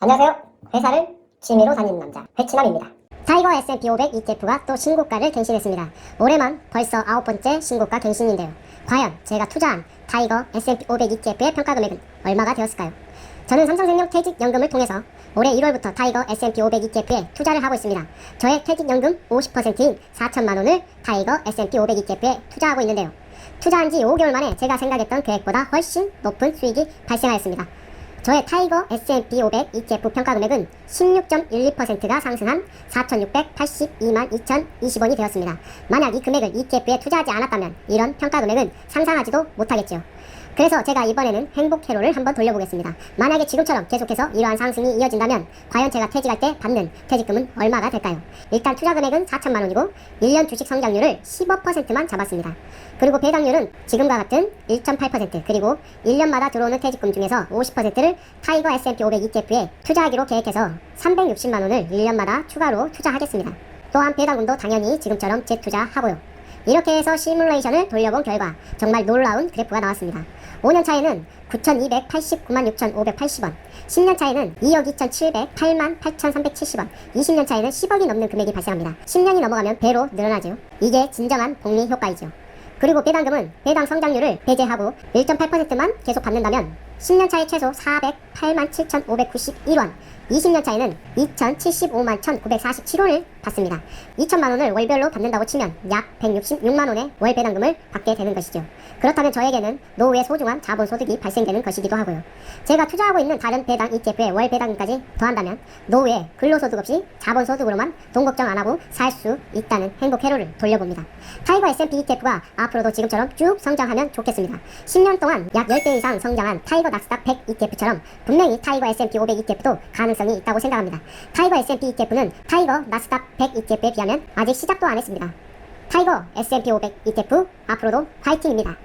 안녕하세요. 회사를 취미로 다니는 남자 회치남입니다. 타이거 S&P 500 ETF가 또 신고가를 갱신했습니다. 올해만 벌써 아홉 번째 신고가 갱신인데요. 과연 제가 투자한 타이거 S&P 500 ETF의 평가 금액은 얼마가 되었을까요? 저는 삼성생명 퇴직연금을 통해서 올해 1월부터 타이거 S&P 500 ETF에 투자를 하고 있습니다. 저의 퇴직연금 50%인 4천만 원을 타이거 S&P 500 ETF에 투자하고 있는데요. 투자한 지 5개월 만에 제가 생각했던 계획보다 훨씬 높은 수익이 발생하였습니다. 저의 타이거 S&P 500 ETF 평가 금액은 16.12%가 상승한 4,682만 2,020원이 되었습니다. 만약 이 금액을 ETF에 투자하지 않았다면 이런 평가 금액은 상상하지도 못하겠죠. 그래서 제가 이번에는 행복 회로를 한번 돌려보겠습니다. 만약에 지금처럼 계속해서 이러한 상승이 이어진다면 과연 제가 퇴직할 때 받는 퇴직금은 얼마가 될까요? 일단 투자 금액은 4천만 원이고 1년 주식 성장률을 15%만 잡았습니다. 그리고 배당률은 지금과 같은 1.8% 그리고 1년마다 들어오는 퇴직금 중에서 50%를 타이거 S&P 500 ETF에 투자하기로 계획해서 360만 원을 1년마다 추가로 투자하겠습니다. 또한 배당금도 당연히 지금처럼 재투자하고요. 이렇게 해서 시뮬레이션을 돌려본 결과 정말 놀라운 그래프가 나왔습니다. 5년 차에는 9,289만 6,580원, 10년 차에는 2억 2,708만 8,370원, 20년 차에는 10억이 넘는 금액이 발생합니다. 10년이 넘어가면 배로 늘어나죠. 이게 진정한 복리 효과이죠. 그리고 배당금은 배당 성장률을 배제하고 1.8%만 계속 받는다면 10년 차에 최소 408만 7,591원, 20년 차에는 2,075만 1,947원을 받습니다. 2천만 원을 월별로 받는다고 치면 약 166만 원의 월 배당금을 받게 되는 것이죠. 그렇다면 저에게는 노후의 소중한 자본 소득이 발생되는 것이기도 하고요. 제가 투자하고 있는 다른 배당 ETF의 월 배당금까지 더한다면 노후에 근로소득 없이 자본 소득으로만 돈 걱정 안 하고 살 수 있다는 행복 회로를 돌려봅니다. 타이거 S&P ETF가 앞으로도 지금처럼 쭉 성장하면 좋겠습니다. 10년 동안 약 10배 이상 성장한 타이거 낙스닥 100 ETF처럼 분명히 타이거 S&P 500 ETF도 가능성이 있다고 생각합니다. 타이거 S&P ETF는 타이거 나스닥 100 ETF에 비하면 아직 시작도 안 했습니다. 타이거 S&P 500 ETF 앞으로도 화이팅입니다.